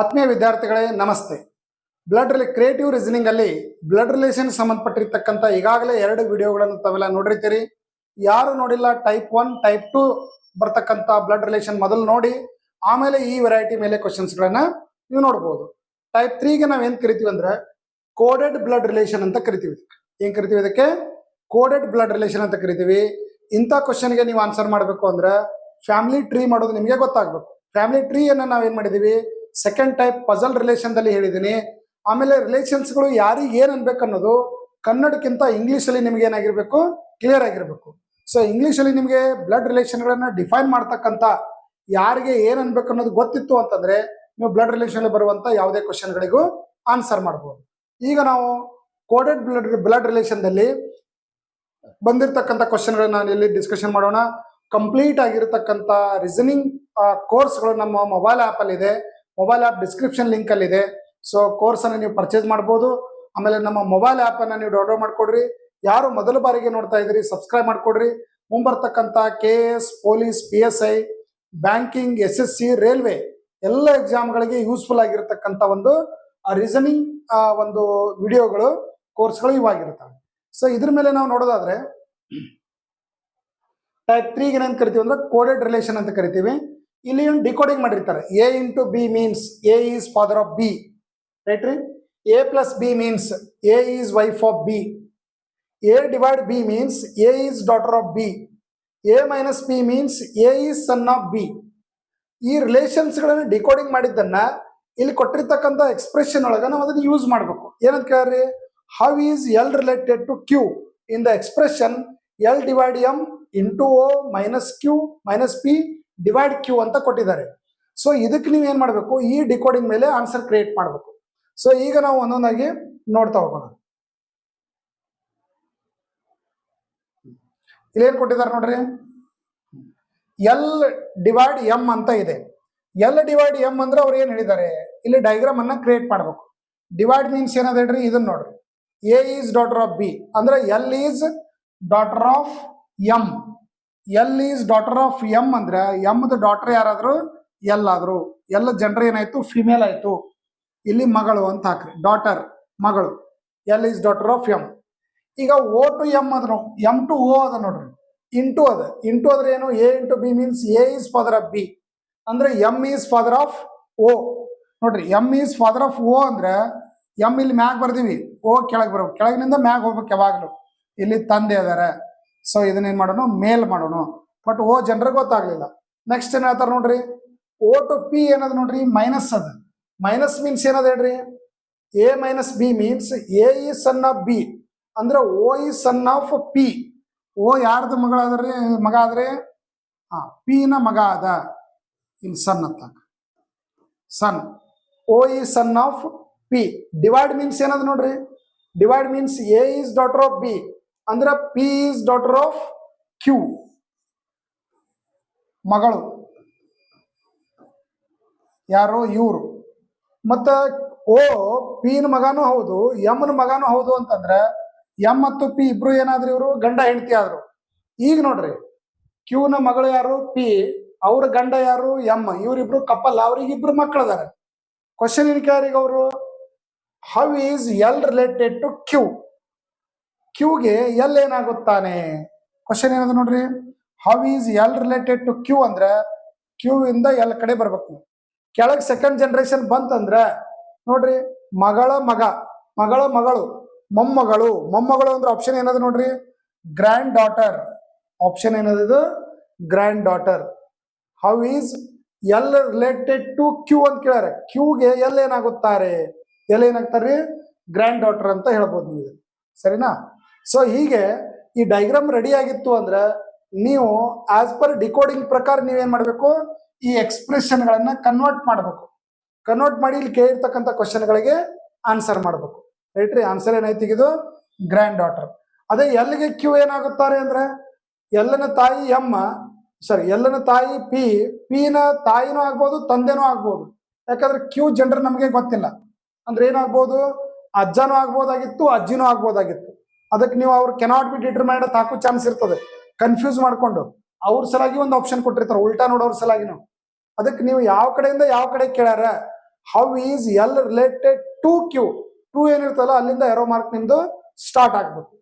ಆತ್ಮೀಯ ವಿದ್ಯಾರ್ಥಿಗಳೇ, ನಮಸ್ತೆ. ಬ್ಲಡ್ ರಿಲೇ ಕ್ರಿಯೇಟಿವ್ ರೀಸನಿಂಗ್ ಅಲ್ಲಿ ಬ್ಲಡ್ ರಿಲೇಷನ್ ಸಂಬಂಧಪಟ್ಟಿರ್ತಕ್ಕಂಥ ಈಗಾಗಲೇ ಎರಡು ವಿಡಿಯೋಗಳನ್ನು ತಾವೆಲ್ಲ ನೋಡಿರ್ತೀರಿ. ಯಾರು ನೋಡಿಲ್ಲ ಟೈಪ್ ಒನ್ ಟೈಪ್ ಟು ಬರ್ತಕ್ಕಂಥ ಬ್ಲಡ್ ರಿಲೇಷನ್ ಮೊದಲು ನೋಡಿ, ಆಮೇಲೆ ಈ ವೆರೈಟಿ ಮೇಲೆ ಕ್ವಶನ್ಸ್ಗಳನ್ನ ನೀವು ನೋಡ್ಬೋದು. ಟೈಪ್ ತ್ರೀಗೆ ನಾವೇನ್ ಕರಿತೀವಿ ಅಂದ್ರೆ ಕೋಡೆಡ್ ಬ್ಲಡ್ ರಿಲೇಷನ್ ಅಂತ ಕರಿತೀವಿ ಇದಕ್ಕೆ. ಏನ್ ಕರಿತೀವಿ ಇದಕ್ಕೆ? ಕೋಡೆಡ್ ಬ್ಲಡ್ ರಿಲೇಷನ್ ಅಂತ ಕರಿತೀವಿ. ಇಂಥ ಕ್ವಶನ್ಗೆ ನೀವು ಆನ್ಸರ್ ಮಾಡಬೇಕು ಅಂದ್ರೆ ಫ್ಯಾಮಿಲಿ ಟ್ರೀ ಮಾಡೋದು ನಿಮಗೆ ಗೊತ್ತಾಗ್ಬೇಕು. ಫ್ಯಾಮಿಲಿ ಟ್ರೀಯನ್ನು ನಾವೇನ್ ಮಾಡಿದೀವಿ? ಸೆಕೆಂಡ್ ಟೈಪ್ ಪಜಲ್ ರಿಲೇಷನ್ದಲ್ಲಿ ಹೇಳಿದ್ದೀನಿ. ಆಮೇಲೆ ರಿಲೇಷನ್ಸ್ಗಳು ಯಾರಿಗೆ ಏನು ಅನ್ಬೇಕು ಅನ್ನೋದು ಕನ್ನಡಕ್ಕಿಂತ ಇಂಗ್ಲೀಷಲ್ಲಿ ನಿಮ್ಗೆ ಏನಾಗಿರ್ಬೇಕು? ಕ್ಲಿಯರ್ ಆಗಿರ್ಬೇಕು. ಸೊ ಇಂಗ್ಲೀಷಲ್ಲಿ ನಿಮಗೆ ಬ್ಲಡ್ ರಿಲೇಷನ್ಗಳನ್ನು ಡಿಫೈನ್ ಮಾಡ್ತಕ್ಕಂಥ ಯಾರಿಗೆ ಏನು ಅನ್ಬೇಕು ಅನ್ನೋದು ಗೊತ್ತಿತ್ತು ಅಂತಂದ್ರೆ ನೀವು ಬ್ಲಡ್ ರಿಲೇಷನ್ ಬರುವಂತ ಯಾವುದೇ ಕ್ವಶನ್ಗಳಿಗೂ ಆನ್ಸರ್ ಮಾಡ್ಬೋದು. ಈಗ ನಾವು ಕೋಡೆಡ್ ಬ್ಲಡ್ ಬ್ಲಡ್ ರಿಲೇಷನ್ದಲ್ಲಿ ಬಂದಿರತಕ್ಕಂಥ ಕ್ವಶನ್ಗಳನ್ನ ನಾನು ಇಲ್ಲಿ ಡಿಸ್ಕಷನ್ ಮಾಡೋಣ. ಕಂಪ್ಲೀಟ್ ಆಗಿರತಕ್ಕಂಥ ರೀಸನಿಂಗ್ ಕೋರ್ಸ್ಗಳು ನಮ್ಮ ಮೊಬೈಲ್ ಆ್ಯಪಲ್ಲಿ ಇದೆ. ಮೊಬೈಲ್ ಆ್ಯಪ್ ಡಿಸ್ಕ್ರಿಪ್ಷನ್ ಲಿಂಕಲ್ಲಿದೆ ಸೊ ಕೋರ್ಸನ್ನು ನೀವು ಪರ್ಚೇಸ್ ಮಾಡ್ಬೋದು. ಆಮೇಲೆ ನಮ್ಮ ಮೊಬೈಲ್ ಆ್ಯಪನ್ನು ನೀವು ಡೌನ್ಲೋಡ್ ಮಾಡಿಕೊಡ್ರಿ. ಯಾರು ಮೊದಲ ಬಾರಿಗೆ ನೋಡ್ತಾ ಇದ್ದೀರಿ ಸಬ್ಸ್ಕ್ರೈಬ್ ಮಾಡಿಕೊಡ್ರಿ. ಮುಂಬರ್ತಕ್ಕಂಥ K S police P S I banking S S C railway ಎಲ್ಲ ಎಕ್ಸಾಮ್ಗಳಿಗೆ ಯೂಸ್ಫುಲ್ ಆಗಿರತಕ್ಕಂಥ ಒಂದು ರೀಸನಿಂಗ್ ಒಂದು ವಿಡಿಯೋಗಳು ಕೋರ್ಸ್ಗಳು ಇವಾಗಿರುತ್ತವೆ ಸೊ ಇದ್ರ ಮೇಲೆ ನಾವು ನೋಡೋದಾದ್ರೆ ಟೈಪ್ ತ್ರೀಗೆ ಏನಂತ ಕರಿತೀವಿ ಅಂದ್ರೆ ಕೋಡೆಡ್ ರಿಲೇಷನ್ ಅಂತ ಕರಿತೀವಿ. ಇಲ್ಲಿ ಒಂದು ಡಿಕೋಡಿಂಗ್ ಮಾಡಿರ್ತಾರೆ. A into B means A is father of B right ರೀ? A plus B means A is wife of B A divide B means A is daughter of B A minus B means A is son of B ಈ ರಿಲೇಷನ್ಸ್ಗಳನ್ನು decoding ಮಾಡಿದ್ದನ್ನ ಇಲ್ಲಿ ಕೊಟ್ಟಿರ್ತಕ್ಕಂಥ expression ಒಳಗೆ ನಾವು ಅದನ್ನ use ಮಾಡಬೇಕು. ಏನಂತ ಕೇಳ್ರಿ? How is L related to Q in the expression L divide M into O minus Q minus P divide Q ಅಂತ ಕೊಟ್ಟಿದ್ದಾರೆ. ಸೊ ಇದಕ್ಕೆ ನೀವು ಏನ್ ಮಾಡಬೇಕು? ಈ ಡಿಕೋಡಿಂಗ್ ಮೇಲೆ ಆನ್ಸರ್ ಕ್ರಿಯೇಟ್ ಮಾಡಬೇಕು. ಸೊ ಈಗ ನಾವು ಒಂದೊಂದಾಗಿ ನೋಡ್ತಾ ಹೋಗೋಣ. ಇಲ್ಲೇನ್ ಕೊಟ್ಟಿದ್ದಾರೆ ನೋಡ್ರಿ? ಎಲ್ ಡಿವೈಡ್ ಎಂ ಅಂತ ಇದೆ. ಎಲ್ ಡಿವೈಡ್ ಎಂ ಅಂದ್ರೆ ಅವ್ರು ಏನ್ ಹೇಳಿದ್ದಾರೆ? ಇಲ್ಲಿ ಡೈಗ್ರಾಮ್ ಅನ್ನ ಕ್ರಿಯೇಟ್ ಮಾಡಬೇಕು. ಡಿವೈಡ್ ಮೀನ್ಸ್ ಏನದ ಹೇಳ್ರಿ? ಇದನ್ನ ನೋಡ್ರಿ. A is daughter of B ಅಂದ್ರೆ L is daughter of M L is daughter of M ಅಂದ್ರೆ ಎಮ್ದ ಡಾಟರ್ ಯಾರಾದ್ರು? ಎಲ್ ಆದ್ರು. ಎಲ್ಲ ಜನರ ಏನಾಯ್ತು? ಫಿಮೇಲ್ ಆಯ್ತು. ಇಲ್ಲಿ ಮಗಳು ಅಂತ ಹಾಕ್ರಿ. ಡಾಟರ್ ಮಗಳು. L is daughter of M ಈಗ ಓ ಟು ಎಂ ಅದ ಎಂ ಟು ಓ ಅದ ನೋಡ್ರಿ. ಇಂಟು ಅದ. ಇಂಟು ಅಂದ್ರೆ ಏನು? A into B means A is father of B ಅಂದ್ರೆ M is father of O ನೋಡ್ರಿ M is father of O ಅಂದ್ರೆ ಎಂ ಇಲ್ಲಿ ಮ್ಯಾಗ್ ಬರ್ದೀವಿ. ಓ ಕೆಳಗೆ ಬರ್ಬೇಕು ಕೆಳಗಿನಿಂದ ಮ್ಯಾಗ್ ಹೋಗ್ಬೇಕು ಯಾವಾಗಲೂ. ಇಲ್ಲಿ ತಂದೆ ಅದಾರ ಸೊ ಇದನ್ನೇನು ಮಾಡೋಣ ಮೇಲ್ ಮಾಡೋಣ ಬಟ್ ಓ, ಜನರಿಗೆ ಗೊತ್ತಾಗ್ಲಿಲ್ಲ. ನೆಕ್ಸ್ಟ್ ಏನು ಹೇಳ್ತಾರೆ ನೋಡ್ರಿ? ಓ ಟು ಪಿ ಏನದ ನೋಡ್ರಿ? ಮೈನಸ್ ಅದ. ಮೈನಸ್ ಮೀನ್ಸ್ ಏನದ ಹೇಳ್ರಿ? A minus B means A is son of B ಅಂದ್ರೆ O is son of P O ಯಾರ್ದು ಮಗಳಾದ್ರಿ ಮಗ ಆದ್ರೆ? ಹಾ ಪಿ ನ ಮಗ ಅದ ಇನ್ ಸನ್ ಅಂತ. Son O is son of P divide means ಏನದ ನೋಡ್ರಿ? Divide means A is daughter of B ಅಂದ್ರೆ P is daughter of Q ಮಗಳು. ಯಾರು ಇವರು. ಮತ್ತ ಓ ಪಿನ ಮಗಾನು ಹೌದು ಎಮ್ನ ಮಗಾನು ಹೌದು ಅಂತಂದ್ರೆ ಎಂ ಮತ್ತು ಪಿ ಇಬ್ರು ಏನಾದ್ರು ಇವರು? ಗಂಡ, ಹೆಂಡತಿ ಆದ್ರು. ಈಗ ನೋಡ್ರಿ ಕ್ಯೂನ ಮಗಳು ಯಾರು? ಪಿ ಅವ್ರ ಗಂಡ ಯಾರು? ಎಂ ಇವರಿಬ್ರು ಕಪ್ಪಲ್ ಅವ್ರಿಗಿಬ್ರು ಮಕ್ಕಳು ಅದಾರ ಕ್ವಶನ್ ಇನ್ ಕ್ಯಾರಿಗೆ ಅವರು? How is L related to Q ಕ್ಯೂಗೆ L ಏನಾಗುತ್ತಾನೆ ಕ್ವಶನ್ ಏನದ ನೋಡ್ರಿ? How is L related to Q ಅಂದ್ರೆ ಕ್ಯೂ ಇಂದ ಎಲ್ ಕಡೆ ಬರ್ಬೇಕು. ಕೆಳಗೆ ಸೆಕೆಂಡ್ ಜನರೇಷನ್ ಬಂತಂದ್ರೆ ನೋಡ್ರಿ, ಮಗಳ ಮಗ, ಮಗಳ ಮಗಳು, ಮೊಮ್ಮಗಳು ಮೊಮ್ಮಗಳು ಅಂದ್ರೆ ಆಪ್ಷನ್ ಏನದು ನೋಡ್ರಿ? ಗ್ರ್ಯಾಂಡ್ ಡಾಟರ್ ಆಪ್ಷನ್ ಏನದು grand daughter how is L related to Q ಅಂತ ಕೇಳ್ಯಾರ. ಕ್ಯೂಗೆ ಎಲ್ ಏನಾಗುತ್ತಾರೆ? ಎಲ್ ಏನಾಗ್ತಾರೆ ಗ್ರ್ಯಾಂಡ್ ಡಾಟರ್ ಅಂತ ಹೇಳ್ಬೋದು ನೀವು. ಸರಿನಾ? ಸೊ ಹೀಗೆ ಈ ಡೈಗ್ರಾಮ್ ರೆಡಿ ಆಗಿತ್ತು ಅಂದ್ರೆ ನೀವು ಆಸ್ ಪರ್ ಡಿಕೋಡಿಂಗ್ ಪ್ರಕಾರ ನೀವೇನ್ ಮಾಡಬೇಕು? ಈ ಎಕ್ಸ್ಪ್ರೆಷನ್ ಗಳನ್ನ ಕನ್ವರ್ಟ್ ಮಾಡಬೇಕು. ಕನ್ವರ್ಟ್ ಮಾಡಿ ಇಲ್ಲಿ ಕೇಳಿರ್ತಕ್ಕಂಥ ಕ್ವಶನ್ಗಳಿಗೆ ಆನ್ಸರ್ ಮಾಡಬೇಕು. ರೈಟ್ ರೀ? ಆನ್ಸರ್ ಏನಾಯ್ತು ಇದು? ಗ್ರ್ಯಾಂಡ್ ಡಾಟರ್ ಅದೇ ಎಲ್ಲಿಗೆ ಕ್ಯೂ ಏನಾಗುತ್ತಾರೆ ಅಂದ್ರೆ? ಎಲ್ಲನ ತಾಯಿ ಎಮ್ಮ ಸಾರಿ ಎಲ್ಲನ ತಾಯಿ ಪಿ ಪಿನ ತಾಯಿನೂ ಆಗ್ಬೋದು, ತಂದೆನೂ ಆಗ್ಬೋದು. ಯಾಕಂದ್ರೆ ಕ್ಯೂ ಜನರ ನಮಗೆ ಗೊತ್ತಿಲ್ಲ. ಅಂದ್ರೆ ಏನಾಗ್ಬೋದು? ಅಜ್ಜನೂ ಆಗ್ಬೋದಾಗಿತ್ತು, ಅಜ್ಜಿನೂ ಆಗ್ಬೋದಾಗಿತ್ತು. ಅದಕ್ಕೆ ನೀವು ಅವ್ರು ಕೆನಾಟ್ ಬಿ ಡಿಟರ್ಮೈಂಡ್ ಅಂತ ಹಾಕೋ ಚಾನ್ಸ್ ಇರ್ತದೆ. ಕನ್ಫ್ಯೂಸ್ ಮಾಡ್ಕೊಂಡು ಅವ್ರ ಸಲಾಗಿ ಒಂದು ಆಪ್ಷನ್ ಕೊಟ್ಟಿರ್ತಾರೆ. ಉಲ್ಟಾ ನೋಡೋರ ಸಲಾಗಿ ನಾವು. ಅದಕ್ಕೆ ನೀವು ಯಾವ ಕಡೆಯಿಂದ ಯಾವ ಕಡೆ ಕೇಳ್ಯಾರ? How is L related to Q to ಏನಿರ್ತಲ್ಲ ಅಲ್ಲಿಂದ ಎರೋ ಮಾರ್ಕ್ ನಿಮ್ದು ಸ್ಟಾರ್ಟ್ ಆಗ್ಬೇಕು.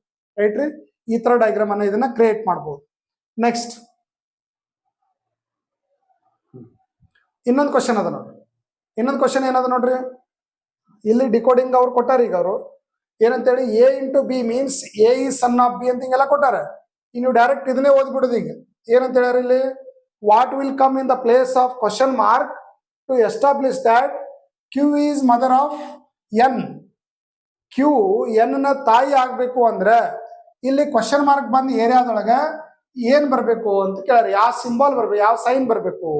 ರೈಟ್ ರೀ? ಈ ತರ ಡೈಗ್ರಾಮ್ ಅನ್ನ ಇದನ್ನ ಕ್ರಿಯೇಟ್ ಮಾಡ್ಬೋದು. ನೆಕ್ಸ್ಟ್ ಇನ್ನೊಂದು ಕ್ವಶನ್ ಅದ ನೋಡ್ರಿ. ಇನ್ನೊಂದು ಕ್ವಶನ್ ಏನದ ನೋಡ್ರಿ? ಇಲ್ಲಿ ಡಿಕೋಡಿಂಗ್ ಅವ್ರು ಕೊಟ್ಟಾರ ಈಗ ಅವರು. ಏನಂತೇಳಿ A into B means A is son of B ಅಂತ ಹಿಂಗೆಲ್ಲ ಕೊಟ್ಟಾರ. ಇನ್ನು ಡೈರೆಕ್ಟ್ ಇದನ್ನೇ ಓದ್ಬಿಡುದು ಈಗ. ಏನಂತ ಹೇಳ್ಯಾರ ಇಲ್ಲಿ what will come in the place of question mark to establish that Q is mother of N Q ಎನ್ನ ತಾಯಿ ಆಗಬೇಕು ಅಂದ್ರೆ ಇಲ್ಲಿ ಕ್ವಶನ್ ಮಾರ್ಕ್ ಬಂದ ಏರಿಯಾದೊಳಗೆ ಏನು ಬರಬೇಕು ಅಂತ ಕೇಳ್ಯಾರ. ಯಾವ ಸಿಂಬಲ್ ಬರಬೇಕು, ಯಾವ ಸೈನ್ ಬರಬೇಕು?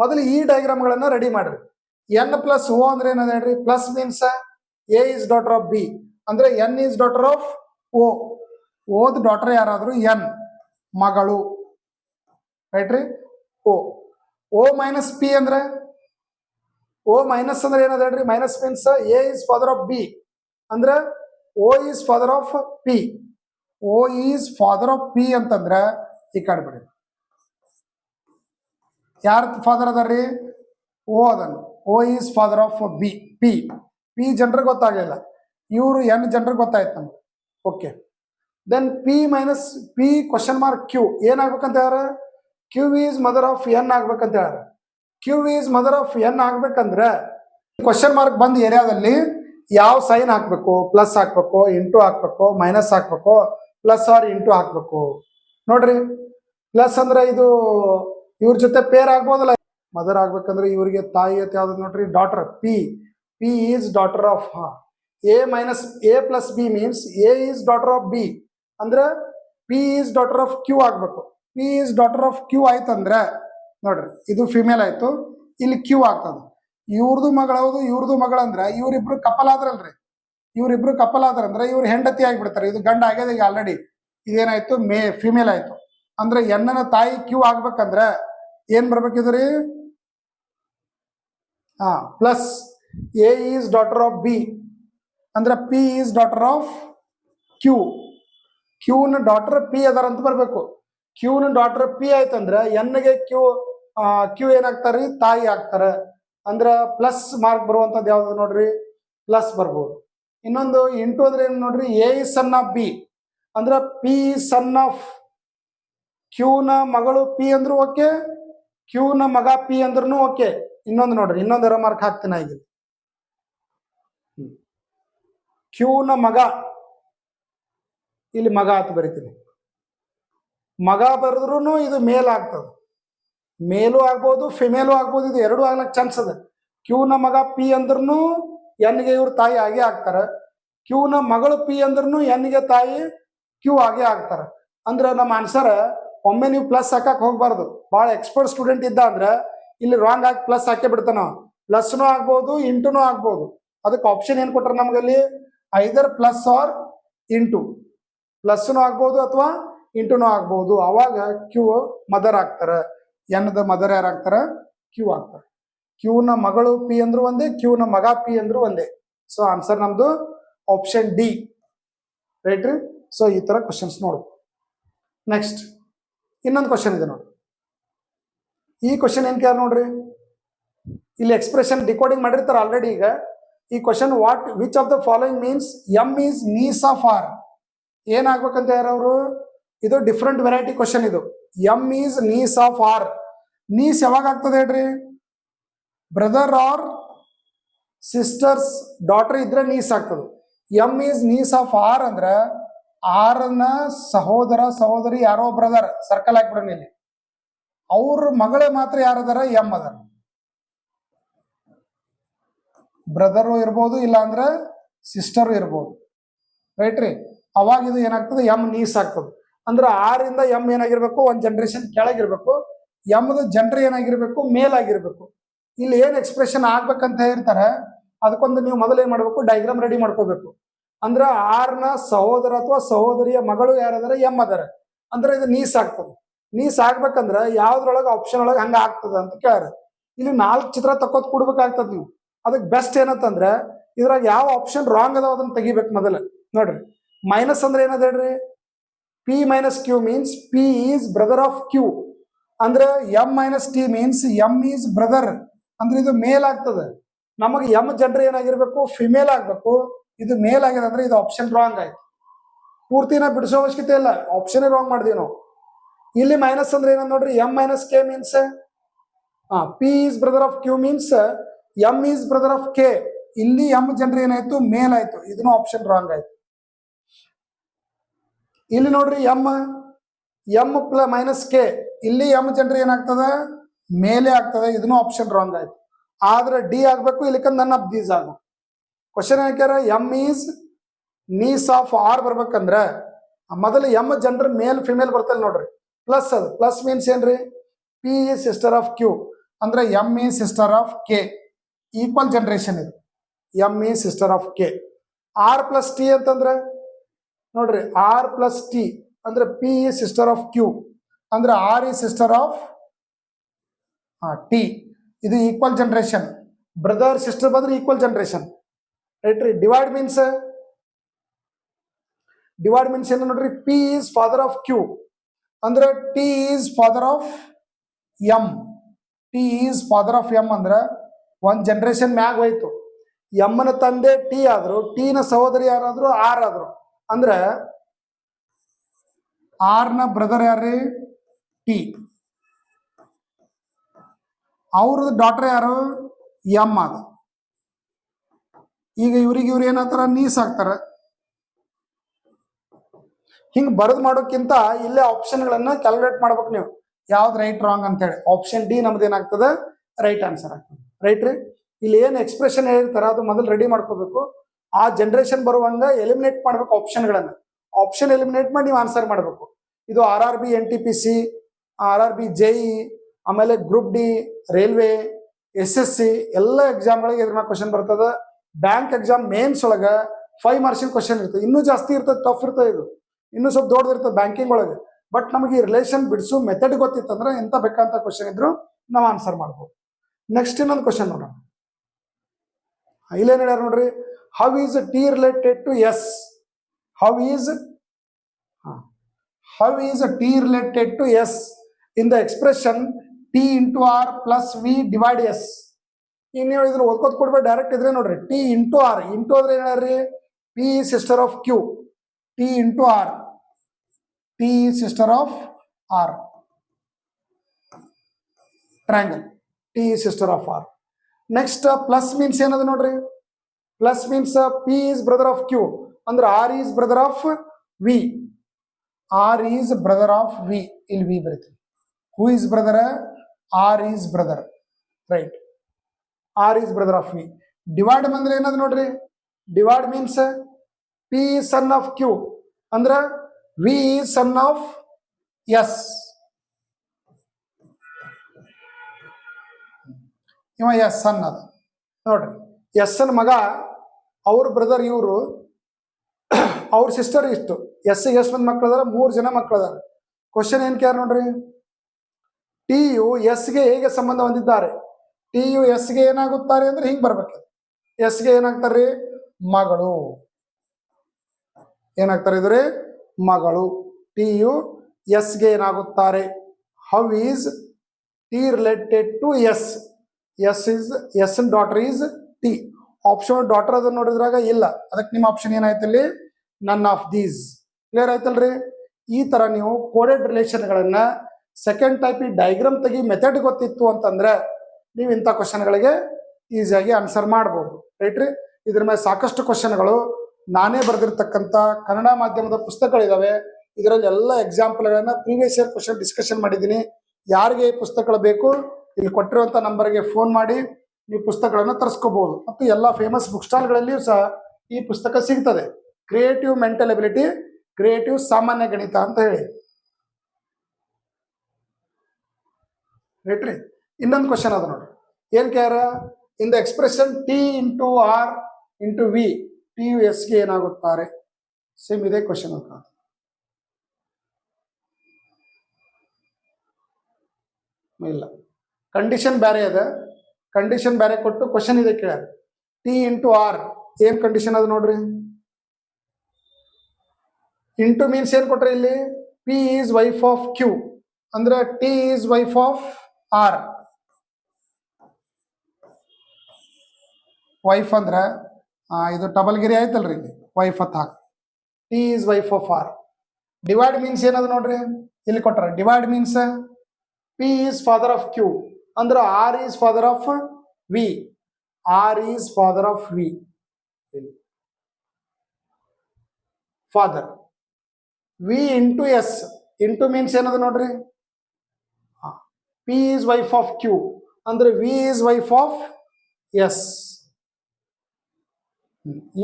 ಮೊದಲು ಈ ಡಯಾಗ್ರಾಮ್ಗಳನ್ನು ರೆಡಿ ಮಾಡ್ರಿ. ಎನ್ ಪ್ಲಸ್ ಓ ಅಂದ್ರೆ ಏನದ ಹೇಳ್ರಿ? Plus means A is daughter of B ಅಂದ್ರೆ N is daughter of O ಓದ್ ಡಾಟರ್ ಯಾರಾದ್ರು ಎನ್ ಮಗಳು ರೈಟ್ ರೀ? ಓ ಓ ಮೈನಸ್ ಪಿ ಅಂದ್ರೆ? ಓ ಮೈನಸ್ ಅಂದ್ರೆ ಏನದ ಹೇಳ್ರಿ? Minus means A is father of B ಅಂದ್ರೆ O is father of P O is father of P ಅಂತಂದ್ರೆ ಈ ಕಡೆ ಬಿಡಿ ಯಾರ ಫಾದರ್ ಅದಾರ್ರಿ ಓ ಅದನ್ನು. O is father of B P P ಜನರಿಗೆ ಗೊತ್ತಾಗಲಿಲ್ಲ. ಇವರು ಎನ್ ಜನರಿಗೆ ಗೊತ್ತಾಯ್ತು ನಮ್ಗೆ. Okay then P minus P question mark Q ಏನಾಗ್ಬೇಕಂತ ಹೇಳ Q is mother of N ಆಗ್ಬೇಕಂತ ಹೇಳ್ಯಾರ. Q is mother of N ಆಗ್ಬೇಕಂದ್ರೆ ಕ್ವಶನ್ ಮಾರ್ಕ್ ಬಂದ ಏರಿಯಾದಲ್ಲಿ ಯಾವ ಸೈನ್ ಹಾಕ್ಬೇಕು? ಪ್ಲಸ್ ಹಾಕ್ಬೇಕು ಇಂಟು ಹಾಕ್ಬೇಕು ಮೈನಸ್ ಹಾಕ್ಬೇಕು ಪ್ಲಸ್ ಆರ್ ಇಂಟು ಹಾಕ್ಬೇಕು. ನೋಡ್ರಿ ಪ್ಲಸ್ ಅಂದ್ರೆ ಇದು ಇವ್ರ ಜೊತೆ ಪೇರ್ ಆಗ್ಬೋದಲ್ಲ. ಮದರ್ ಆಗ್ಬೇಕಂದ್ರೆ ಇವರಿಗೆ ತಾಯಿ ಅಂತ ಯಾವ್ದು ನೋಡ್ರಿ? Daughter P P is daughter of A minus A plus B means A is daughter of B ಅಂದ್ರೆ P is daughter of Q ಆಗ್ಬೇಕು. P is daughter of Q ಆಯ್ತಂದ್ರೆ ನೋಡ್ರಿ, ಇದು ಫಿಮೇಲ್ ಆಯ್ತು, ಇಲ್ಲಿ ಕ್ಯೂ ಆಗ್ತದೆ. ಇವ್ರದ್ದು ಮಗಳೌದು ಇವ್ರದ್ದು ಮಗಳಂದ್ರೆ ಇವರಿಬ್ರು ಕಪಲ್ ಆದ್ರಲ್ರಿ. ಇವ್ರಿಬ್ರು ಕಪಲ್ ಆದ್ರಂದ್ರೆ ಇವ್ರು ಹೆಂಡತಿ ಆಗಿಬಿಡ್ತಾರೆ. ಇದು ಗಂಡ ಆಗ್ಯದ ಈಗ ಆಲ್ರೆಡಿ ಇದೇನಾಯ್ತು? ಮೇ ಫಿಮೇಲ್ ಆಯ್ತು. ಅಂದ್ರೆ ಎಣ್ಣನ ತಾಯಿ ಕ್ಯೂ ಆಗ್ಬೇಕಂದ್ರೆ ಏನ್ ಬರ್ಬೇಕಿದ್ರಿ? ಹಾ plus A is daughter of B ಅಂದ್ರೆ P is daughter of Q ಕ್ಯೂನ daughter P ಅದಾರ ಅಂತ ಬರ್ಬೇಕು. ಕ್ಯೂನ ಡಾಟರ್ ಪಿ ಆಯ್ತಂದ್ರೆ ಎನ್ಗೆ ಕ್ಯೂ ಕ್ಯೂ ಏನಾಗ್ತಾರ್ರಿ ತಾಯಿ ಆಗ್ತಾರ. ಅಂದ್ರ ಪ್ಲಸ್ ಮಾರ್ಕ್ ಬರುವಂತದ್ದು ಯಾವ್ದು ನೋಡ್ರಿ? ಪ್ಲಸ್ ಬರ್ಬೋದು. ಇನ್ನೊಂದು ಇಂಟು ಅಂದ್ರೆ ಏನು ನೋಡ್ರಿ? A is son of B ಅಂದ್ರ ಪಿ ಸನ್ ಆಫ್ ಕ್ಯೂನ ಮಗಳು ಪಿ ಅಂದ್ರು ಓಕೆ ಕ್ಯೂನ ಮಗ ಪಿ ಅಂದ್ರೂ ಓಕೆ ಇನ್ನೊಂದು ನೋಡ್ರಿ, ಇನ್ನೊಂದು ಮಾರ್ಕ್ ಹಾಕ್ತೀನಿ ಈಗ ಕ್ಯೂನ ಮಗ. ಇಲ್ಲಿ ಮಗ ಅಂತ ಬರಿತೀನಿ. ಮಗ ಬರೆದ್ರು ಇದು ಮೇಲ್ ಆಗ್ತದೆ. ಮೇಲು ಆಗ್ಬೋದು ಫಿಮೇಲು ಆಗ್ಬೋದು, ಇದು ಎರಡೂ ಆಗ್ಲಕ್ಕೆ ಚಾನ್ಸ್ ಅದ. ಕ್ಯೂನ ಮಗ ಪಿ ಅಂದ್ರೂ ಎನ್ಗೆ ಇವ್ರ ತಾಯಿ ಆಗೇ ಆಗ್ತಾರೆ. ಕ್ಯೂನ ಮಗಳು ಪಿ ಅಂದ್ರೂ ಎನ್ಗೆ ತಾಯಿ ಕ್ಯೂ ಆಗೇ ಆಗ್ತಾರೆ. ಅಂದ್ರೆ ನಮ್ಮ ಆನ್ಸರ್ ಒಮ್ಮೆ ನೀವು ಪ್ಲಸ್ ಹಾಕಕ್ ಹೋಗ್ಬಾರ್ದು. ಭಾಳ ಎಕ್ಸ್ಪರ್ಟ್ ಸ್ಟೂಡೆಂಟ್ ಇದ್ದ ಅಂದ್ರೆ ಇಲ್ಲಿ ರಾಂಗ್ ಹಾಕಿ ಪ್ಲಸ್ ಹಾಕೇ ಬಿಡ್ತಾನ. ಪ್ಲಸ್ನು ಆಗ್ಬೋದು ಇಂಟುನು ಆಗ್ಬೋದು. ಅದಕ್ಕೆ ಆಪ್ಷನ್ ಏನ್ ಕೊಟ್ರ ನಮ್ಗಲ್ಲಿ? ಐದರ್ ಪ್ಲಸ್ ಆರ್ ಇಂಟು ಪ್ಲಸ್ನು ಆಗ್ಬೋದು ಅಥವಾ ಇಂಟುನು ಆಗ್ಬೋದು. ಅವಾಗ ಕ್ಯೂ ಮದರ್ ಆಗ್ತಾರೆ. ಎನ್ದ ಮದರ್ ಯಾರು ಆಗ್ತಾರ ಕ್ಯೂ ಆಗ್ತಾರೆ. ಕ್ಯೂನ ಮಗಳು ಪಿ ಅಂದ್ರು ಒಂದೇ ಕ್ಯೂನ ಮಗ ಪಿ ಅಂದ್ರು ಒಂದೇ. ಸೊ ಆನ್ಸರ್ ನಮ್ದು ಆಪ್ಷನ್ ಡಿ ರೈಟ್ ರೀ? ಸೊ ಈ ತರ ಕ್ವಶನ್ಸ್ ನೋಡ್ಬೋದು. ನೆಕ್ಸ್ಟ್ ಇನ್ನೊಂದು ಕ್ವಶನ್ ಇದೆ ನೋಡಿ ಈ ಕ್ವಶನ್ ಏನ್ ಕೇಳ ನೋಡ್ರಿ? ಇಲ್ಲಿ ಎಕ್ಸ್ಪ್ರೆಷನ್ ಡಿಕೋಡಿಂಗ್ ಮಾಡಿರ್ತಾರೆ ಆಲ್ರೆಡಿ ಈಗ. ಈ question what which of the following means M is niece of R ಏನಾಗ್ಬೇಕಂತ ಯಾರವರು? ಇದು ಡಿಫ್ರೆಂಟ್ ವೆರೈಟಿ ಕ್ವಶನ್ ಇದು. M is niece of R niece ಯಾವಾಗ ಆಗ್ತದೆ ಹೇಳ್ರಿ? ಬ್ರದರ್ ಆರ್ ಸಿಸ್ಟರ್ಸ್ ಡಾಟರ್ ಇದ್ರೆ ನೀಸ್ ಆಗ್ತದೆ. M is niece of R ಅಂದ್ರೆ ಆರ್ನ ಸಹೋದರ, ಸಹೋದರಿ ಯಾರೋ ಬ್ರದರ್ ಸರ್ಕಲ್ ಹಾಕ್ಬಿಡೋಣ ಇಲ್ಲಿ. ಅವ್ರ ಮಗಳೇ ಮಾತ್ರ ಯಾರದಾರ? ಎಂ ಅದಾರ. ಬ್ರದರು ಇರ್ಬೋದು ಇಲ್ಲ ಅಂದ್ರೆ ಸಿಸ್ಟರು ಇರ್ಬೋದು. ರೈಟ್ ರೀ? ಅವಾಗ ಇದು ಏನಾಗ್ತದೆ? ಎಂ ನೀಸ್ ಆಗ್ತದೆ. ಅಂದ್ರೆ ಆರಿಂದ ಎಂ ಏನಾಗಿರ್ಬೇಕು? ಒಂದು ಜನರೇಷನ್ ಕೆಳಗಿರ್ಬೇಕು. ಎಮ್ದು ಜನ್ರ ಏನಾಗಿರ್ಬೇಕು? ಮೇಲ್ ಆಗಿರ್ಬೇಕು ಇಲ್ಲಿ ಏನ್ ಎಕ್ಸ್ಪ್ರೆಷನ್ ಆಗ್ಬೇಕಂತ ಹೇಳ್ತಾರೆ? ಅದಕ್ಕೊಂದು ನೀವು ಮೊದಲು ಏನ್ ಮಾಡ್ಬೇಕು? ಡೈಗ್ರಾಮ್ ರೆಡಿ ಮಾಡ್ಕೋಬೇಕು. ಅಂದ್ರ ಆರ್ನ ಸಹೋದರ ಅಥವಾ ಸಹೋದರಿಯ ಮಗಳು ಯಾರದಾರ ಎಂ ಅದಾರೆ. ಅಂದ್ರೆ ಇದು ನೀಸ್ ಆಗ್ತದೆ. ನೀಸ್ ಆಗ್ಬೇಕಂದ್ರೆ ಯಾವ್ದ್ರೊಳಗೆ ಆಪ್ಷನ್ ಒಳಗ ಹಂಗ ಆಗ್ತದೆ ಅಂತ ಕೇಳ್ಯಾರ ಇಲ್ಲಿ ನಾಲ್ಕು ಚಿತ್ರ ತಕ್ಕೋದ್ ಕೊಡ್ಬೇಕಾಗ್ತದ ನೀವು. ಅದಕ್ಕೆ ಬೆಸ್ಟ್ ಏನಂತಂದ್ರೆ, ಇದ್ರಾಗ ಯಾವ ಆಪ್ಷನ್ ರಾಂಗ್ ಅದಾವ ಅದನ್ನ ತೆಗಿಬೇಕು ಮೊದಲು. ನೋಡ್ರಿ ಮೈನಸ್ ಅಂದ್ರೆ ಏನದ ಹೇಳ್ರಿ? P minus Q means P is brother of Q ಅಂದ್ರೆ M minus T means M is brother ಅಂದ್ರೆ ಇದು ಮೇಲ್ ಆಗ್ತದೆ. ನಮಗೆ ಎಂ ಜನರ ಏನಾಗಿರ್ಬೇಕು? ಫಿಮೇಲ್ ಆಗ್ಬೇಕು. ಇದು ಮೇಲ್ ಆಗಿದೆ ಅಂದ್ರೆ ಇದು ಆಪ್ಷನ್ ರಾಂಗ್ ಆಯ್ತು. ಪೂರ್ತಿನ ಬಿಡಿಸೋ ಅವಶ್ಯಕತೆ ಇಲ್ಲ. ಆಪ್ಷನ್ ರಾಂಗ್ ಮಾಡಿದ್ವಿ ನಾವು. ಇಲ್ಲಿ ಮೈನಸ್ ಅಂದ್ರೆ ಏನಂದ್ ನೋಡ್ರಿ? M minus K means P is brother of Q means M is brother of K ಇಲ್ಲಿ ಎಂ ಜನರು ಏನಾಯ್ತು? ಮೇಲ್ ಆಯ್ತು ಇದನ್ನು ಆಪ್ಷನ್ ರಾಂಗ್ ಆಯ್ತು. ಇಲ್ಲಿ ನೋಡ್ರಿ M M plus minus K ಇಲ್ಲಿ ಎಂ ಜನರ ಏನಾಗ್ತದ? ಮೇಲೆ ಆಗ್ತದೆ. ಇದನ್ನು ಆಪ್ಷನ್ ರಾಂಗ್ ಆಯ್ತು. ಆದ್ರೆ ಡಿ ಆಗ್ಬೇಕು ಇಲ್ಲಿಕ ನನ್ನ ಆಫ್ ದೀಸ್ ಆಗ್ಬೇಕು ಕ್ವಶನ್ ಹಾಕ್ಯಾರ M is niece of R ಬರ್ಬೇಕಂದ್ರೆ, ಮೊದಲು ಎಂ ಜನರ್ ಮೇಲ್ ಫಿಮೇಲ್ ಬರ್ತಲ್ಲ ನೋಡ್ರಿ. ಪ್ಲಸ್ ಅದು. ಪ್ಲಸ್ ಮೀನ್ಸ್ ಏನ್ರಿ? P is sister of Q ಅಂದ್ರೆ M is sister of K equal generation ಇದು. M is sister of K R plus T ಅಂತಂದ್ರೆ? ನೋಡ್ರಿ ಆರ್ ಪ್ಲಸ್ ಟಿ ಅಂದ್ರೆ P is sister of Q ಅಂದ್ರೆ R is sister of T ಇದು equal generation brother sister ಬಂದ್ರೆ equal generation right ರೀ? Divide means divide means ಏನು ನೋಡ್ರಿ? P is father of Q ಅಂದ್ರೆ T is father of M T is father of M ಅಂದ್ರೆ ಒಂದ್ generation ಮ್ಯಾಗ ಹೋಯ್ತು. ಎಮ್ಮನ ತಂದೆ ಟಿ ಆದ್ರು, ಟಿನ ಸಹೋದರಿ ಯಾರಾದ್ರು ಆರ್ ಆದ್ರು ಅಂದ್ರೆ ಆರ್ನ ಬ್ರದರ್ ಯಾರ್ರಿ? ಟಿ. ಅವ್ರದ್ದು ಡಾಟರ್ ಯಾರು? ಎಂ ಆದ. ಈಗ ಇವ್ರಿಗೆ ಇವ್ರು ಏನಾಗ್ತಾರ? ನೀಸ್ ಆಗ್ತಾರ. ಹಿಂಗ್ ಬರೆದು ಮಾಡೋಕ್ಕಿಂತ ಇಲ್ಲೇ ಆಪ್ಷನ್ಗಳನ್ನ ಕ್ಯಾಲ್ಕುಲೇಟ್ ಮಾಡ್ಬೇಕು ನೀವು. ಯಾವ್ದು ರೈಟ್ ರಾಂಗ್ ಅಂತೇಳಿ ಆಪ್ಷನ್ ಡಿ ನಮ್ದು ಏನಾಗ್ತದೆ ರೈಟ್ ಆನ್ಸರ್ ಆಗ್ತದೆ. ರೈಟ್ ರೀ ಇಲ್ಲಿ ಏನು ಎಕ್ಸ್ಪ್ರೆಷನ್ ಹೇಳಿರ್ತಾರ ಅದು ಮೊದಲು ರೆಡಿ ಮಾಡ್ಕೋಬೇಕು. ಆ ಜನರೇಷನ್ ಬರುವಂಗ ಎಲಿಮಿನೇಟ್ ಮಾಡ್ಬೇಕು ಆಪ್ಷನ್ಗಳನ್ನ ಆಪ್ಷನ್ ಎಲಿಮಿನೇಟ್ ಮಾಡಿ ನೀವು ಆನ್ಸರ್ ಮಾಡಬೇಕು. ಇದು R R B N T P C R R B J ಆಮೇಲೆ group D railway S S C ಎಲ್ಲ ಎಕ್ಸಾಮ್ಗಳಿಗೆ ಇದ್ರ ಮೇಲೆ ಕ್ವಶನ್ ಬರ್ತದ. ಬ್ಯಾಂಕ್ ಎಕ್ಸಾಮ್ ಮೇನ್ಸ್ ಒಳಗ ಫೈವ್ ಮಾರ್ಕ್ಸಿನ ಕ್ವಶನ್ ಇರ್ತದೆ. ಇನ್ನೂ ಜಾಸ್ತಿ ಇರ್ತದೆ ಟಫ್ ಇರ್ತದೆ ಇದು. ಇನ್ನೂ ಸ್ವಲ್ಪ ದೊಡ್ಡದಿರ್ತದೆ ಬ್ಯಾಂಕಿಂಗ್ ಒಳಗೆ. ಬಟ್ ನಮಗೆ ಈ ರಿಲೇಷನ್ ಬಿಡಿಸು ಮೆಥಡ್ ಗೊತ್ತಿತ್ತಂದ್ರೆ ಎಂತ ಬೇಕಂತ ಕ್ವಶನ್ ಇದ್ರು ನಾವು ಆನ್ಸರ್ ಮಾಡ್ಬೋದು. ನೆಕ್ಸ್ಟ್ ಇನ್ನೊಂದು ಕ್ವಶನ್ ನೋಡೋಣ. ಇಲ್ಲೇನು ಹೇಳ್ಯಾರ ನೋಡ್ರಿ? How is T related to S how is how is T related to S in the expression T into R plus V divide S ಇನ್ನು ನೀವು ಇದನ್ನ ಓದ್ಕೋದ್ ಕೊಡ್ಬೇಡಿ ಡೈರೆಕ್ಟ್ ಇದ್ರೆ ನೋಡ್ರಿ. ಟಿ ಇಂಟು ಆರ್ ಇಂಟು ಅಂದ್ರೆ ಏನ್ ಹೇಳ್ರಿ P sister of Q T into R T sister of R triangle T sister of R next plus means ಏನದ ನೋಡ್ರಿ? Plus means P is brother of Q ಅಂದ್ರೆ R is brother of V R is brother of V ಇಲ್ಲಿ V ಬರೀತೀವಿ who is brother R is brother right R is brother of V divide ಅಂದ್ರೆ ಏನದ ನೋಡ್ರಿ? Divide means P son of Q ಅಂದ್ರ V son of S ಇವ S ಅನ್ ಅದ. ನೋಡ್ರಿ S ಅನ್ ಮಗ, ಅವ್ರ ಬ್ರದರ್ ಇವರು, ಅವ್ರ ಸಿಸ್ಟರ್ ಇಷ್ಟು. ಎಸ್ ಎಷ್ಟು ಮಂದಿ ಮಕ್ಳು ಅದಾರ? ಮೂರು ಜನ ಮಕ್ಳು ಅದಾರ. ಕ್ವಶನ್ ಏನ್ ಕೇಳ ನೋಡ್ರಿ? ಟಿ ಯು ಎಸ್ಗೆ ಹೇಗೆ ಸಂಬಂಧ ಹೊಂದಿದ್ದಾರೆ? ಟಿ ಯು ಎಸ್ಗೆ ಏನಾಗುತ್ತಾರೆ ಅಂದ್ರೆ ಹಿಂಗೆ ಬರ್ಬೇಕು ಎಸ್ಗೆ ಏನಾಗ್ತಾರ್ರಿ? ಮಗಳು. ಏನಾಗ್ತಾರೆ ಇದ್ರಿ? ಮಗಳು. ಟಿ ಯು ಎಸ್ಗೆ ಏನಾಗುತ್ತಾರೆ? How is T related to S S is S daughter is T option daughter ಅದನ್ನ ನೋಡಿದ್ರಾಗ ಇಲ್ಲ. ಅದಕ್ಕೆ ನಿಮ್ಮ ಆಪ್ಷನ್ ಏನಾಯ್ತು ಇಲ್ಲಿ? None of these clear ಆಯ್ತಲ್ರಿ? ಈ ತರ ನೀವು ಕೋಡೆಡ್ ರಿಲೇಷನ್ಗಳನ್ನ ಸೆಕೆಂಡ್ ಟೈಪ್ ಈ ಡೈಗ್ರಾಮ್ ತೆಗಿ ಮೆಥಡ್ ಗೊತ್ತಿತ್ತು ಅಂತಂದ್ರೆ ನೀವು ಇಂಥ ಕ್ವಶನ್ಗಳಿಗೆ ಈಸಿಯಾಗಿ ಆನ್ಸರ್ ಮಾಡ್ಬೋದು. ರೈಟ್ ರೀ? ಇದ್ರ ಮೇಲೆ ಸಾಕಷ್ಟು ಕ್ವಶನ್ಗಳು ನಾನೇ ಬರೆದಿರ್ತಕ್ಕಂಥ ಕನ್ನಡ ಮಾಧ್ಯಮದ ಪುಸ್ತಕಗಳಿದಾವೆ. ಇದರಲ್ಲಿ ಎಲ್ಲ ಎಕ್ಸಾಂಪಲ್ಗಳನ್ನು ಪ್ರೀವಿಯಸ್ ಇಯರ್ ಕ್ವಶನ್ ಡಿಸ್ಕಷನ್ ಮಾಡಿದ್ದೀನಿ. ಯಾರಿಗೆ ಪುಸ್ತಕಗಳು ಬೇಕು? ಇಲ್ಲಿ ಕೊಟ್ಟಿರುವಂಥ ನಂಬರ್ಗೆ ಫೋನ್ ಮಾಡಿ ನೀವು ಪುಸ್ತಕಗಳನ್ನು ತರಿಸ್ಕೋಬಹುದು ಮತ್ತು ಎಲ್ಲ ಫೇಮಸ್ ಬುಕ್ ಸ್ಟಾಲ್ಗಳಲ್ಲಿಯೂ ಸಹ ಈ ಪುಸ್ತಕ ಸಿಗ್ತದೆ. ಕ್ರಿಯೇಟಿವ್ ಮೆಂಟಲ್ ಎಬಿಲಿಟಿ ಕ್ರಿಯೇಟಿವ್ ಸಾಮಾನ್ಯ ಗಣಿತ ಅಂತ ಹೇಳಿ. ರೈಟ್ರಿ ಇನ್ನೊಂದು ಕ್ವಶನ್ ಅದ ನೋಡ್ರಿ. ಏನ್ ಕೇರ in the expression T into R into V T U ಎಸ್ಗೆ ಏನಾಗುತ್ತಾರೆ? ಸೇಮ್ ಇದೇ ಕ್ವಶನ್ ಅಂತ ಇಲ್ಲ. ಕಂಡೀಷನ್ ಬೇರೆ ಅದ ಕಂಡೀಷನ್ ಬೇರೆ ಕೊಟ್ಟು ಕ್ವಶನ್ ಇದೆ ಕೇಳ್ಯಾರ ಟಿ ಇಂಟು ಆರ್ ಏನ್ ಕಂಡೀಷನ್ ಅದ ನೋಡ್ರಿ. ಇಂಟು ಮೀನ್ಸ್ ಏನು ಕೊಟ್ರಿ ಇಲ್ಲಿ? P is wife of Q ಅಂದ್ರೆ T is wife of R wife ಅಂದ್ರೆ ಇದು ಟಬಲ್ಗಿರಿ ಆಯ್ತಲ್ರಿ ಇಲ್ಲಿ. ವೈಫ್ ಅಂತ ಹಾಕಿ. T is wife of R divide means ಏನದ ನೋಡ್ರಿ? ಇಲ್ಲಿ ಕೊಟ್ರ. Divide means P is father of Q ಅಂದ್ರೆ R is father of V R is father of V father V into S into means ಏನದ ನೋಡ್ರಿ? P is wife of Q ಅಂದ್ರೆ V is wife of S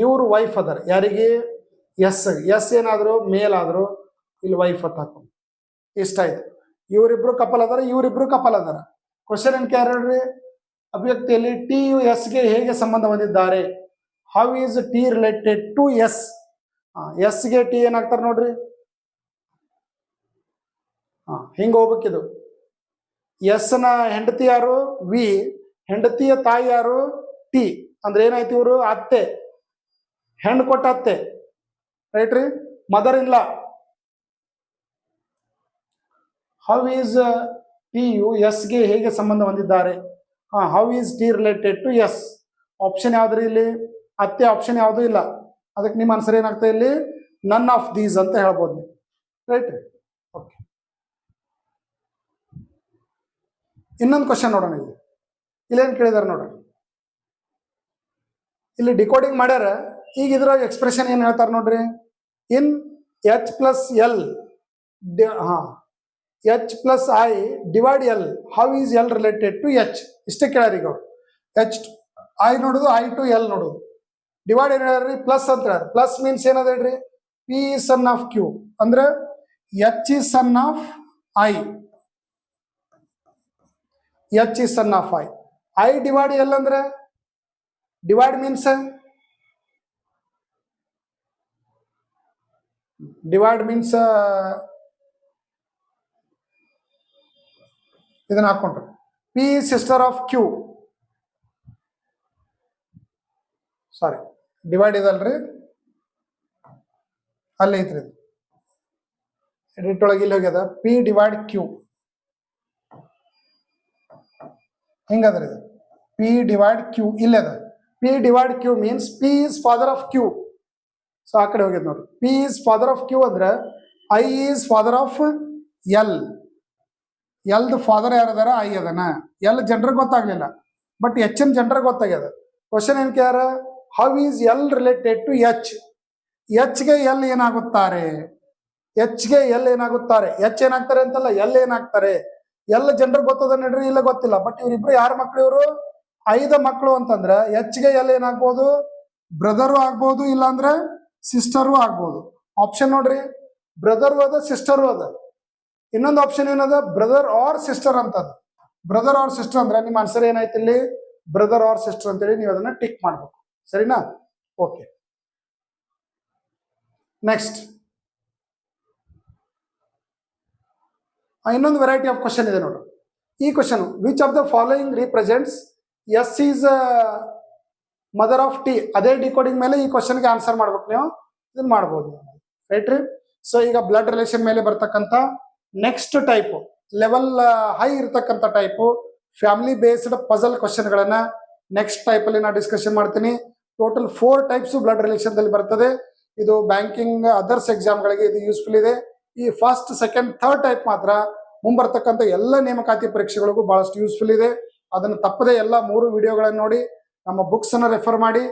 ಇವರು wife ಅದರ. ಯಾರಿಗೆ? S S ಏನಾದ್ರು ಮೇಲ್ ಆದ್ರು ಇಲ್ಲಿ ವೈಫ್ ಅಂತ ಹಾಕೊಂಡು. ಇಷ್ಟ ಆಯ್ತು. ಇವರಿಬ್ರು ಕಪಲ್ ಅದಾರ, ಇವರಿಬ್ರು ಕಪಲ್ ಅದಾರ. ಕ್ವಶನ್ ಅಂಡ್ ಕೇಳ್ರಿ ಅಭಿವ್ಯಕ್ತಿಯಲ್ಲಿ ಟಿ ಯು ಎಸ್ಗೆ ಹೇಗೆ ಸಂಬಂಧ ಹೊಂದಿದ್ದಾರೆ? How is T related to S ಎಸ್ಗೆ ಟಿ ಏನಾಗ್ತಾರೆ ನೋಡ್ರಿ? ಹಾ ಹಿಂಗೆ ಹೋಗ್ಬೇಕಿದು ಎಸ್ನ ಹೆಂಡತಿ ಯಾರು? ವಿ ಹೆಂಡತಿಯ ತಾಯಿ ಯಾರು? ಟಿ ಅಂದ್ರೆ ಏನಾಯ್ತು ಇವರು? ಅತ್ತೆ. ಹೆಣ್ಣು ಕೊಟ್ಟ ಅತ್ತೆ. ರೈಟ್ ರೀ? Mother law how is T U ಎಸ್ಗೆ ಹೇಗೆ ಸಂಬಂಧ ಹೊಂದಿದ್ದಾರೆ? ಹಾಂ is T related to S option ಯಾವ್ದ್ರಿ ಇಲ್ಲಿ? ಅತ್ತೆ ಆಪ್ಷನ್ ಯಾವುದು ಇಲ್ಲ. ಅದಕ್ಕೆ ನಿಮ್ಮ ಆನ್ಸರ್ ಏನಾಗ್ತದೆ ಇಲ್ಲಿ? ನನ್ ಆಫ್ ದೀಸ್ ಅಂತ ಹೇಳ್ಬೋದು ನೀವು. ರೈಟ್ ಓಕೆ ಇನ್ನೊಂದು ಕ್ವಶನ್ ನೋಡೋಣ ಇಲ್ಲಿ. ಇಲ್ಲೇನು ಕೇಳಿದಾರೆ ನೋಡ್ರಿ. ಇಲ್ಲಿ ಡಿಕೋಡಿಂಗ್ ಮಾಡ್ಯಾರ. ಈಗ ಇದ್ರಾಗ ಎಕ್ಸ್ಪ್ರೆಷನ್ ಏನು ಹೇಳ್ತಾರೆ ನೋಡ್ರಿ? ಇನ್ ಎಚ್ ಪ್ಲಸ್ ಎಲ್ ಹಾ. H plus I divide L how is L related to H ಇಷ್ಟೇ ಕೇಳ್ಯಾರ ಈಗ ಅವ್ರು. ಎಚ್ ಐ ನೋಡೋದು ಐ ಟು ಎಲ್ ನೋಡುದು. ಡಿವೈಡ್ ಏನು ಹೇಳ್ರಿ? ಪ್ಲಸ್ ಅಂತ ಹೇಳ್ರಿ. ಪ್ಲಸ್ ಮೀನ್ಸ್ ಏನದ ಹೇಳ್ರಿ? ಪಿ ಸನ್ ಆಫ್ ಕ್ಯೂ ಅಂದ್ರೆ H is son of I H is son of I I divide L ಅಂದ್ರೆ? ಡಿವೈಡ್ ಮೀನ್ಸ್ ಡಿವೈಡ್ ಮೀನ್ಸ್ ಇದನ್ನ ಹಾಕೊಂಡ್ರು. P sister of Q sorry divide ಇದಲ್ರಿ. ಅಲ್ಲಿ ಐತ್ರಿ ಇದು. ಎಡಿಟ್ ಒಳಗೆ ಇಲ್ಲಿ ಹೋಗ್ಯದ. ಪಿ ಡಿವೈಡ್ ಕ್ಯೂ ಹಿಂಗದ್ರಿ ಇದು. ಪಿ ಡಿವೈಡ್ ಕ್ಯೂ ಇಲ್ಲದ P divide Q means P is father of Q so ಆ ಕಡೆ ಹೋಗ್ಯದ ನೋಡಿ P is father of Q ಅಂದ್ರೆ I is father of L ಎಲ್ದು father ಯಾರದಾರ ಐ ಅದನ. ಎಲ್ ಜನರಿಗೆ ಗೊತ್ತಾಗ್ಲಿಲ್ಲ. ಬಟ್ ಎನ್ ಜನರಿಗೆ ಗೊತ್ತಾಗ್ಯದ. ಕ್ವಶನ್ ಏನ್ ಕೇಳ್ಯಾರ? How is L related to H ಎಚ್ಗೆ L ಏನಾಗುತ್ತಾರೆ? ಎಚ್ಗೆ ಎಲ್ ಏನಾಗುತ್ತಾರೆ? ಎಚ್ ಏನಾಗ್ತಾರೆ ಅಂತಲ್ಲ ಎಲ್ ಏನಾಗ್ತಾರೆ? ಎಲ್ಲ ಜನರಿಗೆ ಗೊತ್ತದ ನಡ್ರಿ, ಇಲ್ಲ ಗೊತ್ತಿಲ್ಲ. ಬಟ್ ಇವ್ರಿಬ್ರು ಯಾರ ಮಕ್ಳು ಇವರು? ಐದು ಮಕ್ಕಳು ಅಂತಂದ್ರೆ ಎಚ್ಗೆ ಎಲ್ ಏನಾಗ್ಬೋದು? ಬ್ರದರು ಆಗ್ಬೋದು, ಇಲ್ಲಾಂದ್ರೆ ಸಿಸ್ಟರು ಆಗ್ಬೋದು. ಆಪ್ಷನ್ ನೋಡ್ರಿ. ಬ್ರದರು ಅದ ಸಿಸ್ಟರು ಅದ. ಇನ್ನೊಂದು ಆಪ್ಷನ್ ಏನದ? ಬ್ರದರ್ ಆರ್ ಸಿಸ್ಟರ್ ಅಂತದ ಬ್ರದರ್ ಆರ್ ಸಿಸ್ಟರ್ ಅಂದ್ರೆ ನಿಮ್ಮ ಆನ್ಸರ್ ಏನಾಯ್ತು ಇಲ್ಲಿ? ಬ್ರದರ್ ಆರ್ ಸಿಸ್ಟರ್ ಅಂತೇಳಿ ನೀವು ಅದನ್ನ ಟಿಕ್ ಮಾಡ್ಬೇಕು. ಸರಿನಾ? ಓಕೆ ನೆಕ್ಸ್ಟ್ ಇನ್ನೊಂದು ವೆರೈಟಿ ಆಫ್ ಕ್ವಶನ್ ಇದೆ ನೋಡ್ರಿ ಈ question which of the following represents S is mother of T ಅದೇ ಡಿಕೋಡಿಂಗ್ ಮೇಲೆ ಈ ಕ್ವಶನ್ಗೆ ಆನ್ಸರ್ ಮಾಡ್ಬೇಕು ನೀವು. ಇದನ್ನ ಮಾಡ್ಬೋದು. ರೈಟ್ ರೀ? ಸೊ ಈಗ ಬ್ಲಡ್ ರಿಲೇಷನ್ ಮೇಲೆ ಬರ್ತಕ್ಕಂಥ ನೆಕ್ಸ್ಟ್ ಟೈಪ್ ಲೆವೆಲ್ ಹೈ ಇರತಕ್ಕಂತ ಟೈಪು ಫ್ಯಾಮಿಲಿ ಬೇಸ್ಡ್ ಪಜಲ್ ಕ್ವಶನ್ಗಳನ್ನ ನೆಕ್ಸ್ಟ್ ಟೈಪಲ್ಲಿ ನಾನು ಡಿಸ್ಕಷನ್ ಮಾಡ್ತೀನಿ. ಟೋಟಲ್ ಫೋರ್ ಟೈಪ್ಸ್ ಬ್ಲಡ್ ರಿಲೇಷನ್ದಲ್ಲಿ ಬರ್ತದೆ. ಇದು ಬ್ಯಾಂಕಿಂಗ್ ಅದರ್ಸ್ ಎಕ್ಸಾಮ್ಗಳಿಗೆ ಇದು ಯೂಸ್ಫುಲ್ ಇದೆ. ಈ ಫಸ್ಟ್ ಸೆಕೆಂಡ್ ಥರ್ಡ್ ಟೈಪ್ ಮಾತ್ರ ಮುಂಬರ್ತಕ್ಕಂಥ ಎಲ್ಲ ನೇಮಕಾತಿ ಪರೀಕ್ಷೆಗಳಿಗೂ ಬಹಳಷ್ಟು ಯೂಸ್ಫುಲ್ ಇದೆ. ಅದನ್ನು ತಪ್ಪದೆ ಎಲ್ಲ ಮೂರು ವಿಡಿಯೋಗಳನ್ನು ನೋಡಿ, ನಮ್ಮ ಬುಕ್ಸ್ ಅನ್ನ ರೆಫರ್ ಮಾಡಿ.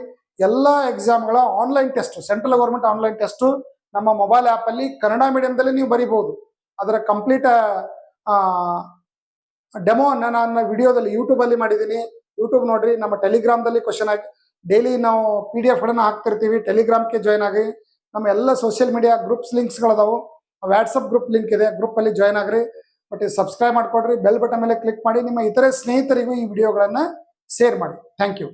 ಎಲ್ಲ ಎಕ್ಸಾಮ್ಗಳ online test central government online test ನಮ್ಮ ಮೊಬೈಲ್ ಆ್ಯಪ್ ಅಲ್ಲಿ ಕನ್ನಡ ಮೀಡಿಯಂದಲ್ಲಿ ನೀವು ಬರಿಬಹುದು. ಅದರ ಕಂಪ್ಲೀಟ್ ಡೆಮೋ ಅನ್ನ ನಾನು ವಿಡಿಯೋದಲ್ಲಿ ಯೂಟ್ಯೂಬ್ ಅಲ್ಲಿ ಮಾಡಿದ್ದೀನಿ. ಯೂಟ್ಯೂಬ್ ನೋಡ್ರಿ, ನಮ್ಮ ಟೆಲಿಗ್ರಾಮ್ದಲ್ಲಿ ಕ್ವಶನ್ ಆಗಿ ಡೈಲಿ ನಾವು ಪಿ ಡಿ ಎಫ್ ಟೆಲಿಗ್ರಾಮ್ ಹಾಕ್ತಿರ್ತೀವಿ ಟೆಲಿಗ್ರಾಮ್ಗೆ ಜಾಯ್ನ್ ಆಗಿ, ನಮ್ಮ ಎಲ್ಲ ಸೋಷಿಯಲ್ ಮೀಡಿಯಾ ಗ್ರೂಪ್ಸ್ ಲಿಂಕ್ಸ್ಗಳದಾವು ವ್ಯಾಟ್ಸಪ್ ಗ್ರೂಪ್ ಲಿಂಕ್ ಇದೆ ಗ್ರೂಪ್ ಅಲ್ಲಿ ಜಾಯ್ನ್ ಆಗ್ರಿ. ಬಟ್ ಸಬ್ಸ್ಕ್ರೈಬ್ ಮಾಡ್ಕೊಡ್ರಿ ಬೆಲ್ ಬಟನ್ ಮೇಲೆ ಕ್ಲಿಕ್ ಮಾಡಿ, ನಿಮ್ಮ ಇತರೆ ಸ್ನೇಹಿತರಿಗೂ ಈ ವಿಡಿಯೋಗಳನ್ನ ಶೇರ್ ಮಾಡಿ. Thank you